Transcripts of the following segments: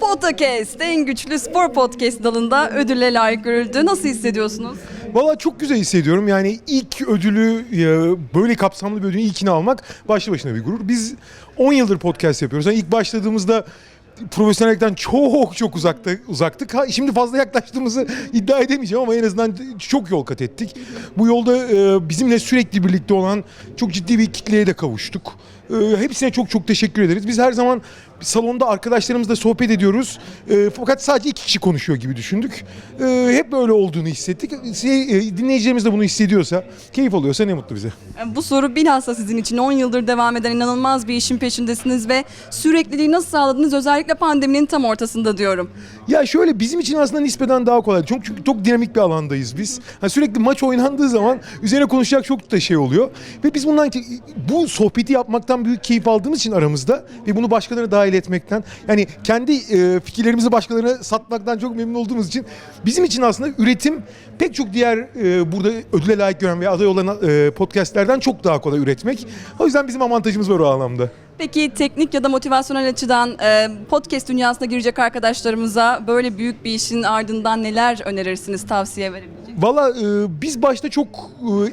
Podcast en güçlü spor podcast dalında ödülle layık görüldü. Nasıl hissediyorsunuz? Valla çok güzel hissediyorum. Yani ilk ödülü e, böyle kapsamlı bir ödülün ilkini almak başlı başına bir gurur. Biz 10 yıldır podcast yapıyoruz. Yani ilk başladığımızda profesyonellikten çok çok uzakta uzaktık. Ha, şimdi fazla yaklaştığımızı iddia edemeyeceğim ama en azından çok yol kat ettik. Bu yolda e, bizimle sürekli birlikte olan çok ciddi bir kitleye de kavuştuk. E, hepsine çok çok teşekkür ederiz. Biz her zaman salonda arkadaşlarımızla sohbet ediyoruz. E, fakat sadece iki kişi konuşuyor gibi düşündük. E, hep böyle olduğunu hissettik. Şey, e, dinleyicilerimiz de bunu hissediyorsa, keyif alıyorsa ne mutlu bize. Bu soru bilhassa sizin için 10 yıldır devam eden inanılmaz bir işin peşindesiniz ve sürekliliği nasıl sağladınız özellikle pandeminin tam ortasında diyorum. Ya şöyle bizim için aslında nispeten daha kolay. Çünkü, çünkü çok dinamik bir alandayız biz. Ha, sürekli maç oynandığı zaman üzerine konuşacak çok da şey oluyor. Ve biz bundan bu sohbeti yapmaktan büyük keyif aldığımız için aramızda ve bunu başkalarına dahil etmekten yani kendi e, fikirlerimizi başkalarına satmaktan çok memnun olduğumuz için bizim için aslında üretim pek çok diğer e, burada ödüle layık gören veya aday olan e, podcastlerden çok daha kolay üretmek. O yüzden bizim avantajımız var o anlamda. Peki teknik ya da motivasyonel açıdan e, podcast dünyasına girecek arkadaşlarımıza böyle büyük bir işin ardından neler önerirsiniz, tavsiye verebileceksiniz? Valla e, biz başta çok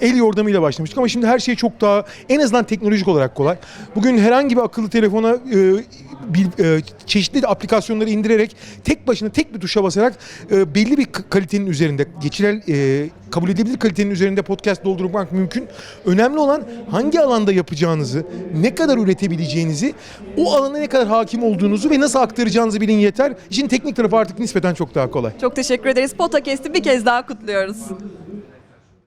e, el yordamıyla başlamıştık ama şimdi her şey çok daha en azından teknolojik olarak kolay. Bugün herhangi bir akıllı telefona e, bir, e, çeşitli aplikasyonları indirerek tek başına tek bir tuşa basarak e, belli bir kalitenin üzerinde geçiren e, kabul edilebilir kalitenin üzerinde podcast doldurmak mümkün. Önemli olan hangi alanda yapacağınızı, ne kadar üretebileceğinizi, o alana ne kadar hakim olduğunuzu ve nasıl aktaracağınızı bilin yeter. İşin teknik tarafı artık nispeten çok daha kolay. Çok teşekkür ederiz. Podcast'i bir kez daha kutluyoruz.